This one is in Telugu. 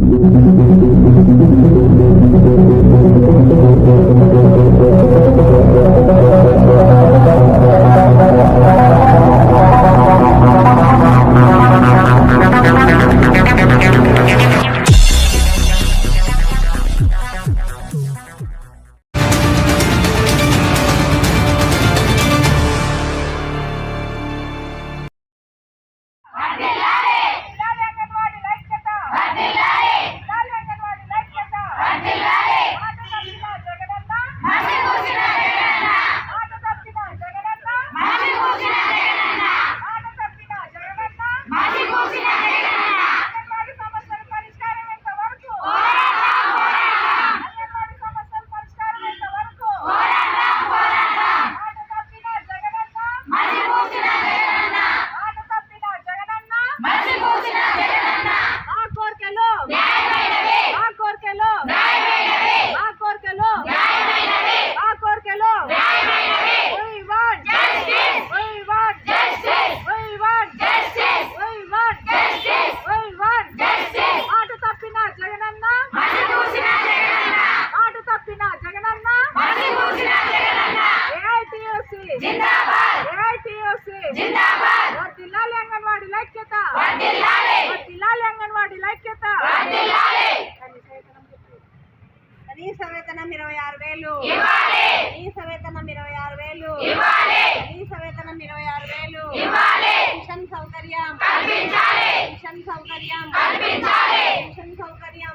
జిల్లాల మా కోరికలు. మా కోరికలు. మా కోరికలు. మా కోరికలు. మాట తప్పిన జగనన్న మాట తప్పిన జగనన్న ఏఐటియుసి ఏఐటియుసి వర్ధిల్లాలి అంగన్వాడీ ఐక్యత ఐక్యత. కనీస వేతనం ఇరవై ఆరు వేలు. కనీస వేతనం ఇరవై ఆరు వేలు. కనీస వేతనం ఇరవై ఆరు వేలు. పెన్షన్ సౌకర్యం. పెన్షన్ సౌకర్యం. పెన్షన్ సౌకర్యం.